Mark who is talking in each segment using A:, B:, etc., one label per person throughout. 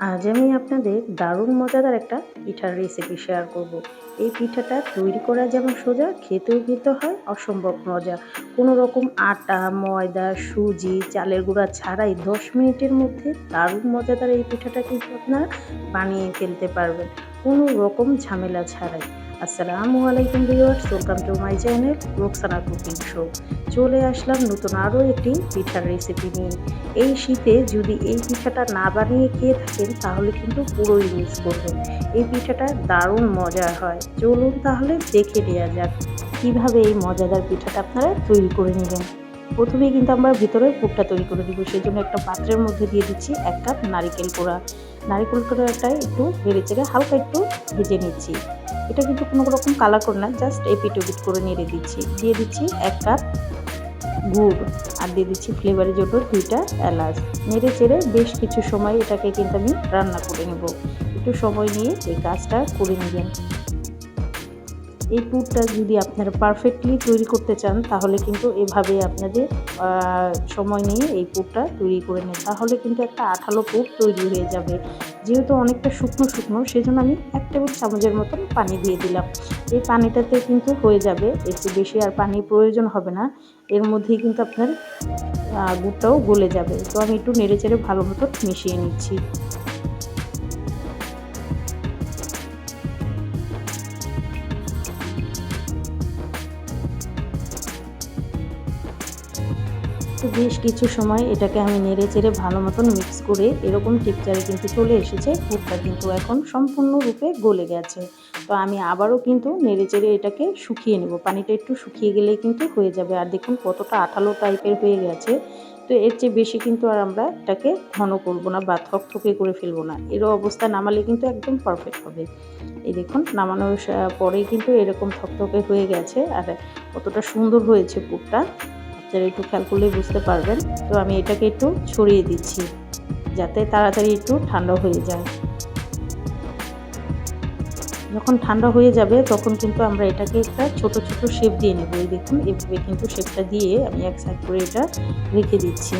A: আজ আমি আপনাদের দারুণ মজাদার একটা পিঠার রেসিপি শেয়ার করব। এই পিঠাটা তৈরি করা যেমন সোজা, খেতেও কিন্তু হয় অসম্ভব মজা। কোনো রকম আটা, ময়দা, সুজি, চালের গুঁড়া ছাড়াই দশ মিনিটের মধ্যে দারুণ মজাদার এই পিঠাটা কিন্তু আপনারা বানিয়ে ফেলতে পারবেন। কোনো রকম ঝামেলা ছাড়াই। আসসালামু আলাইকুম viewers, welcome to my channel Roksana cooking show. চলে আসলাম নতুন আরও একটি পিঠার রেসিপি নিয়ে। এই শীতে যদি এই পিঠাটা না বানিয়ে খেয়ে থাকেন, তাহলে কিন্তু পুরোই মিস করবেন। এই পিঠাটা দারুণ মজার হয়। চলুন তাহলে দেখে নেওয়া যাক কীভাবে এই মজাদার পিঠাটা আপনারা তৈরি করে নেবেন। প্রথমেই কিন্তু আমরা ভিতরে পুরটা তৈরি করে দিব সেই জন্য একটা পাত্রের মধ্যে দিয়ে দিচ্ছি এক কাপ নারিকেল কোড়া নারিকেল কোড়াটা একটু নেড়ে চেড়ে হালকা একটু ভেজে নিচ্ছি। এটা কিন্তু কোনো রকম কালার করে না জাস্ট এপিট ওপিট করে নেড়ে দিচ্ছি। দিয়ে দিচ্ছি এক কাপ গুড় আর দিয়ে দিচ্ছি ফ্লেভারের জন্য দুইটা এলাচ। নেড়ে চেড়ে বেশ কিছু সময় এটাকে কিন্তু আমি রান্না করে নেব। একটু সময় নিয়ে এই কাজটা করে নেবেন। এই পুরটা যদি আপনারা পারফেক্টলি তৈরি করতে চান, তাহলে কিন্তু এভাবে আপনাদের সময় নিয়ে এই পুরটা তৈরি করে নেন। তাহলে কিন্তু একটা আঠালো পুর তৈরি হয়ে যাবে। যেহেতু অনেকটা শুকনো শুকনো, সেজন্য আমি এক টেবিল চামচের মতন পানি দিয়ে দিলাম। এই পানিটাতে কিন্তু হয়ে যাবে একটু বেশি আর পানির প্রয়োজন হবে না। এর মধ্যেই কিন্তু আপনার গুড়টাও গলে যাবে। তো আমি একটু নেড়ে চেড়ে ভালো মতো মিশিয়ে নিচ্ছি। বেশ কিছু সময় এটাকে আমি নেড়ে চেড়ে ভালো মতন মিক্স করে এরকম টেকচারে কিন্তু চলে এসেছে। পুরটা কিন্তু এখন সম্পূর্ণরূপে গলে গেছে। তো আমি আবারও কিন্তু নেড়ে চেড়ে এটাকে শুকিয়ে নেব। পানিটা একটু শুকিয়ে গেলে কিন্তু হয়ে যাবে। আর দেখুন কতটা আঠালো টাইপের হয়ে গেছে। তো এর চেয়ে বেশি কিন্তু আর আমরা এটাকে ঘন করব না বা থকথকে করে ফেলব না। এর অবস্থা নামালে কিন্তু একদম পারফেক্ট হবে। এই দেখুন, নামানোর পরেই কিন্তু এরকম থকথকে হয়ে গেছে। আর কতটা সুন্দর হয়েছে পুরটা। আপনারা একটু খেয়াল করলেই বুঝতে পারবেন। তো আমি এটাকে একটু ছড়িয়ে দিচ্ছি, যাতে তাড়াতাড়ি একটু ঠান্ডা হয়ে যায়। যখন ঠান্ডা হয়ে যাবে, তখন কিন্তু আমরা এটাকে একটা ছোট ছোট শেপ দিয়ে নেব। এই দেখুন, এভাবে কিন্তু শেপটা দিয়ে আমি এক সাইড করে এটা রেখে দিচ্ছি।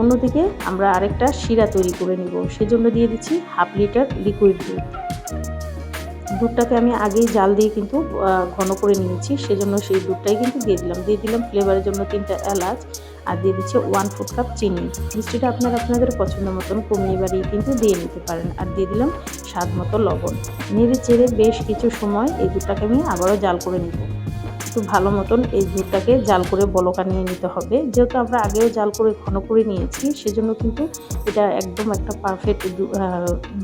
A: অন্যদিকে আমরা আরেকটা শিরা তৈরি করে নেব। সেজন্য দিয়ে দিচ্ছি হাফ লিটার লিকুইড দুধ। দুধটাকে আমি আগেই জাল দিয়ে কিন্তু ঘন করে নিয়েছি। সেজন্য সেই দুধটাই কিন্তু দিয়ে দিলাম। দিয়ে দিলাম ফ্লেভারের জন্য তিনটা এলাচ আর দিয়ে দিচ্ছি ওয়ান ফুট কাপ চিনি। মিষ্টিটা আপনারা আপনাদের পছন্দ মতন কমিয়ে বাড়িয়ে কিন্তু দিয়ে নিতে পারেন। আর দিয়ে দিলাম স্বাদ মতো লবণ। নেড়ে চেড়ে বেশ কিছু সময় এই দুধটাকে আমি আবারও জাল করে নিব। একটু ভালো মতন এই দুধটাকে জাল করে বলকা নিয়ে নিতে হবে। যেহেতু আমরা আগেও জাল করে ঘন করে নিয়েছি, সেজন্য কিন্তু এটা একদম একটা পারফেক্ট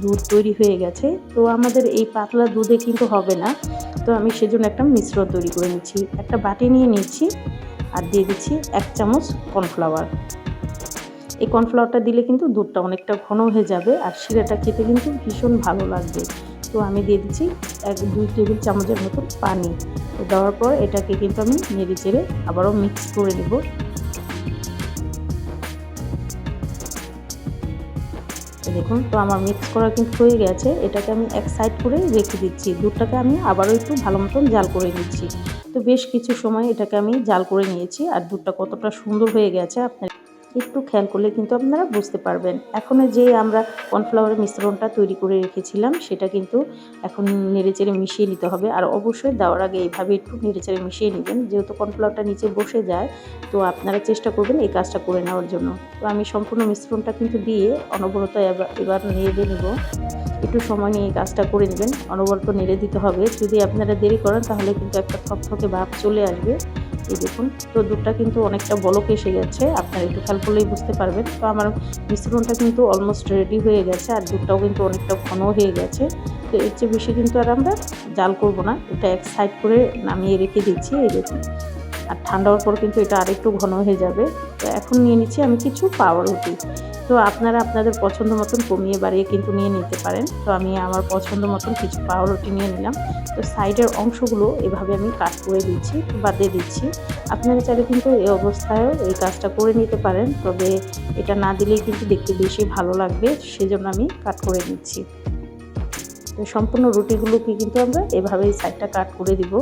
A: দুধ তৈরি হয়ে গেছে। তো আমাদের এই পাতলা দুধে কিন্তু হবে না। তো আমি সেজন্য একটা মিশ্রণ তৈরি করে নিচ্ছি। একটা বাটি নিয়ে নিচ্ছি আর দিয়ে দিচ্ছি এক চামচ কর্নফ্লাওয়ার। এই কর্নফ্লাওয়ারটা দিলে কিন্তু দুধটা অনেকটা ঘন হয়ে যাবে আর শিরাটা খেতে কিন্তু ভীষণ ভালো লাগবে। তো আমি দিয়ে দিচ্ছি এক, দুই টেবিল চামচের মতো পানি। দেওয়ার পর এটাকে কিন্তু আমি নেড়ে চেড়ে আবারও মিক্স করে নেব। দেখুন, তো আমার মিক্স করা কিন্তু হয়ে গেছে। এটাকে আমি এক সাইড করে রেখে দিচ্ছি। দুধটাকে আমি আবারও একটু ভালো মতন জাল করে নিচ্ছি। তো বেশ কিছু সময় এটাকে আমি জাল করে নিয়েছি। আর দুধটা কতটা সুন্দর হয়ে গেছে আপনার একটু খেয়াল করলে কিন্তু আপনারা বুঝতে পারবেন। এখন যে আমরা কর্নফ্লাওয়ারের মিশ্রণটা তৈরি করে রেখেছিলাম, সেটা কিন্তু এখন নেড়েচেড়ে মিশিয়ে নিতে হবে। আর অবশ্যই দেওয়ার আগে এইভাবে একটু নেড়েচেড়ে মিশিয়ে নেবেন। যেহেতু কর্নফ্লাওয়ারটা নিচে বসে যায়, তো আপনারা চেষ্টা করবেন এই কাজটা করে নেওয়ার জন্য। তো আমি সম্পূর্ণ মিশ্রণটা কিন্তু দিয়ে অনবরত এবার নেড়ে নেব। একটু সময় নিয়ে কাজটা করে নেবেন। অনবরত নেড়ে দিতে হবে। যদি আপনারা দেরি করেন, তাহলে কিন্তু একটা থকথকে ভাব চলে আসবে। এই দেখুন, তো দুধটা কিন্তু অনেকটা বলক এসে গেছে, আপনারা একটু খেয়াল করলেই বুঝতে পারবেন। তো আমার মিশ্রণটা কিন্তু অলমোস্ট রেডি হয়ে গেছে, আর দুধটাও কিন্তু অনেকটা ঘন হয়ে গেছে। তো এর চেয়ে বেশি কিন্তু আর আমরা জাল করব না, এটা এক সাইড করে নামিয়ে রেখে দিচ্ছি, এই দেখুন। আর ঠান্ডা হওয়ার পর কিন্তু এটা আরেকটু ঘন হয়ে যাবে। তো এখন নিয়ে নিচ্ছি আমি কিছু পাওয়ার পাউরুটি তো আপনারা আপনাদের পছন্দ মতন কমিয়ে বাড়িয়ে কিন্তু নিয়ে নিতে পারেন। তো আমি আমার পছন্দ মতন কিছু পাউরুটি নিয়ে নিলাম। তো সাইডের অংশগুলো এভাবে আমি কাট করে দিচ্ছি, বাদে দিচ্ছি। আপনারা চাইলে কিন্তু এই অবস্থায়ও এই কাজটা করে নিতে পারেন। তবে এটা না দিলেই কিন্তু দেখতে বেশি ভালো লাগবে, সেজন্য আমি কাট করে নিচ্ছি তো সম্পূর্ণ রুটিগুলোকে কিন্তু আমরা এভাবেই সাইডটা কাট করে দিব।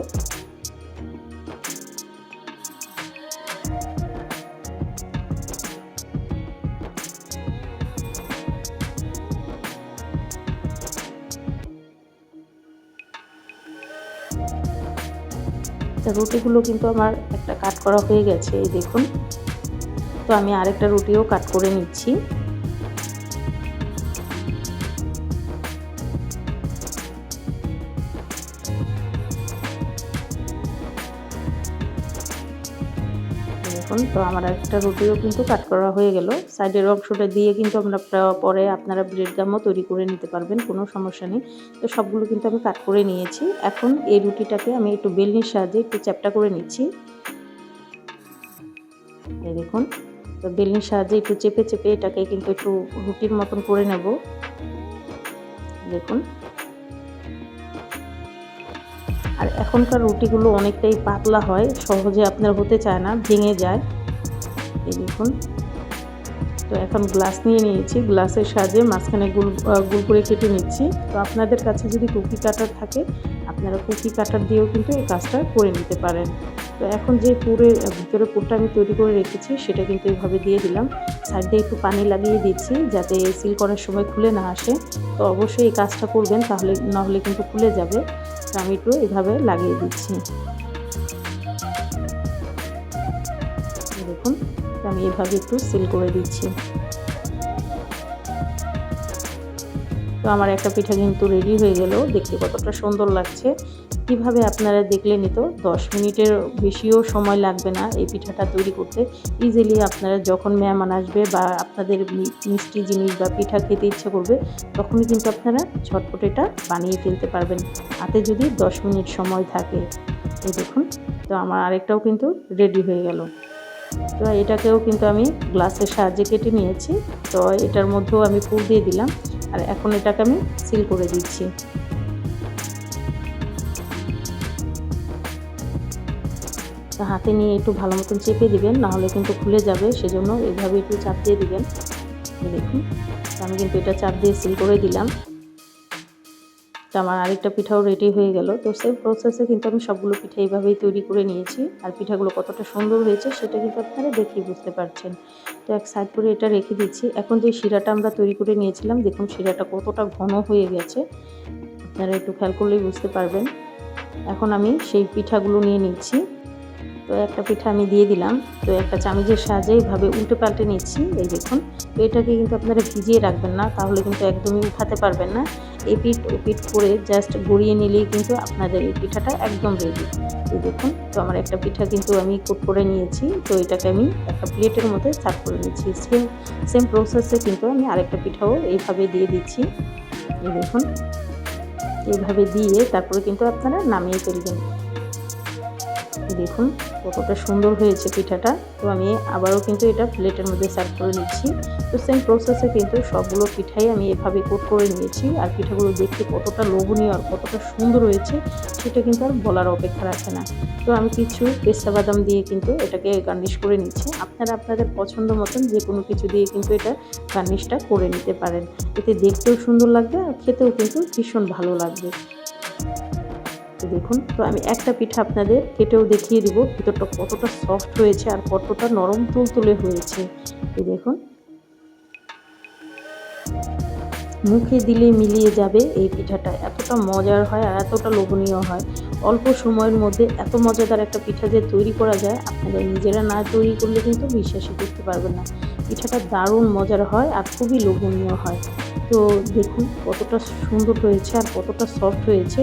A: রুটিগুলো কিন্তু আমার একটা কাট করা হয়ে গেছে, এই দেখুন। তো আমি আরেকটা রুটিও কাট করে নিচ্ছি। দেখুন তো আমার একটা রুটিও কিন্তু কাট করা হয়ে গেল। সাইডের অংশটা দিয়ে কিন্তু আমরা পরে আপনারা ব্রেড গামও তৈরি করে নিতে পারবেন, কোনো সমস্যা নেই। তো সবগুলো কিন্তু আমি কাট করে নিয়েছি। এখন এই রুটিটাকে আমি একটু বেলনির সাহায্যে একটু চ্যাপটা করে নিচ্ছি। এই দেখুন, তো বেলনির সাহায্যে একটু চেপে চেপে এটাকে কিন্তু একটু রুটির মতন করে নেব। দেখুন আর এখনকার রুটিগুলো অনেকটাই পাতলা হয়, সহজে আপনার হতে চায় না, ভেঙে যায়। এই দেখুন। তো এখন গ্লাস নিয়ে নিয়েছি, গ্লাসের সাহায্যে মাঝখানে গুল গুল করে কেটে নিচ্ছি। তো আপনাদের কাছে যদি কুকি কাটার থাকে, আপনারা কুকি কাটার দিয়েও কিন্তু এই কাজটা করে নিতে পারেন। তো এখন যে পুরে, ভিতরে পুরটা আমি তৈরি করে রেখেছি, সেটা কিন্তু এইভাবে দিয়ে দিলাম। সাইড একটু পানি লাগিয়ে দিচ্ছি, যাতে সিল করার সময় খুলে না আসে। তো অবশ্যই এই কাজটা করবেন, তাহলে নাহলে কিন্তু খুলে যাবে। তো আমি একটু এভাবে লাগিয়ে দিচ্ছি। দেখুন আমি এভাবে একটু সিল করে দিচ্ছি। তো আমার একটা পিঠা কিন্তু রেডি হয়ে গেল। দেখতে কতটা সুন্দর লাগছে। কীভাবে আপনারা দেখলে নিত? দশ মিনিটের বেশিও সময় লাগবে না এই পিঠাটা তৈরি করতে। ইজিলি আপনারা যখন মেহমান আসবে বা আপনাদের মিষ্টি জিনিস বা পিঠা খেতে ইচ্ছে করবে, তখনই কিন্তু আপনারা ঝটপট এটা বানিয়ে ফেলতে পারবেন। হাতে যদি দশ মিনিট সময় থাকে। এই দেখুন, তো আমার আরেকটাও কিন্তু রেডি হয়ে গেল। তো এটাকেও কিন্তু আমি গ্লাসের সাহায্যে কেটে নিয়েছি। তো এটার মধ্যেও আমি পুর দিয়ে দিলাম। আর এখন এটাকে আমি সিল করে দিচ্ছি। হাতে নিয়ে একটু ভালো মতন চেপে দিবেন, নাহলে কিন্তু খুলে যাবে, সেজন্য এইভাবে একটু চাপ দিয়ে দিবেন। দেখুন, আমি কিন্তু এটা চাপ দিয়ে সিল করে দিলাম। তো আমার আরেকটা পিঠাও রেডি হয়ে গেল। তো সেম প্রসেসে কিন্তু আমি সবগুলো পিঠা এইভাবেই তৈরি করে নিয়েছি, আর পিঠাগুলো কতটা সুন্দর হয়েছে সেটা কিন্তু আপনারা দেখেই বুঝতে পারছেন। তো এক সাইড করে এটা রেখে দিচ্ছি। এখন যে শিরাটা আমরা তৈরি করে নিয়েছিলাম, দেখুন শিরাটা কতটা ঘন হয়ে গেছে। আপনারা একটু খেয়াল করলেই বুঝতে পারবেন। এখন আমি সেই পিঠাগুলো নিয়ে নিচ্ছি। তো একটা পিঠা আমি দিয়ে দিলাম। তো একটা চামিচের সাহায্যে এইভাবে উল্টে পাল্টে নিচ্ছি। এই দেখুন তো এটাকে কিন্তু আপনারা ভিজিয়ে রাখবেন না, তাহলে কিন্তু একদমই উঠাতে পারবেন না। এই পিঠ ও পিঠ করে জাস্ট গড়িয়ে নিলেই কিন্তু আপনাদের এই পিঠাটা একদম রেডি এই দেখুন, তো আমার একটা পিঠা কিন্তু আমি কোট করে নিয়েছি। তো এটাকে আমি একটা প্লেটের মধ্যে সার্ভ করে নিচ্ছি। সেম সেম প্রসেসে কিন্তু আমি আরেকটা পিঠাও এইভাবে দিয়ে দিচ্ছি। এই দেখুন, এইভাবে দিয়ে তারপরে কিন্তু আপনারা নামিয়ে ফেলবেন। দেখুন কতটা সুন্দর হয়েছে পিঠাটা। তো আমি আবারও কিন্তু এটা প্লেটের মধ্যে সার্ভ করে নিচ্ছি। তো সেম প্রসেসে কিন্তু সবগুলো পিঠাই আমি এভাবে কোট করে নিয়েছি আর পিঠাগুলো দেখতে কতটা লোভনীয় আর কতটা সুন্দর হয়েছে সেটা কিন্তু আর বলার অপেক্ষা রাখে না। তো আমি কিছু পেস্তা বাদাম দিয়ে কিন্তু এটাকে গার্নিশ করে নিচ্ছি। আপনারা আপনাদের পছন্দ মতন যে কোনো কিছু দিয়ে কিন্তু এটা গার্নিশটা করে নিতে পারেন। এতে দেখতেও সুন্দর লাগবে আর খেতেও কিন্তু ভীষণ ভালো লাগবে। তো দেখুন। তো আমি একটা পিঠা আপনাদের কেটেও দেখিয়ে দিব, ভিতরটা কতটা সফট হয়েছে আর কতটা নরম তুলতুলে হয়েছে। এই দেখুন। মুখে দিলে মিলিয়ে যাবে এই পিঠাটা। এতটা মজার হয় আর এতটা লোভনীয় হয়। অল্প সময়ের মধ্যে এত মজাদার একটা পিঠা যে তৈরি করা যায়, আপনারা নিজেরা না তৈরি করলে কিন্তু বিশ্বাসই করতে পারবেন না। পিঠাটা দারুণ মজার হয় আর খুবই লোভনীয় হয়। তো দেখুন কতটা সুন্দর হয়েছে আর কতটা সফট হয়েছে।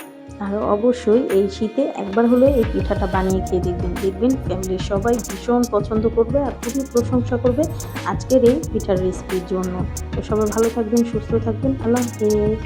A: আর অবশ্যই এই শীতে একবার হলে এই পিঠাটা বানিয়ে খেয়ে দেখবেন। দেখবেন ফ্যামিলির সবাই ভীষণ পছন্দ করবে আর খুবই প্রশংসা করবে আজকের এই পিঠার রেসিপির জন্য। তো সবাই ভালো থাকবেন, সুস্থ থাকবেন, আল্লাহ হাফেজ।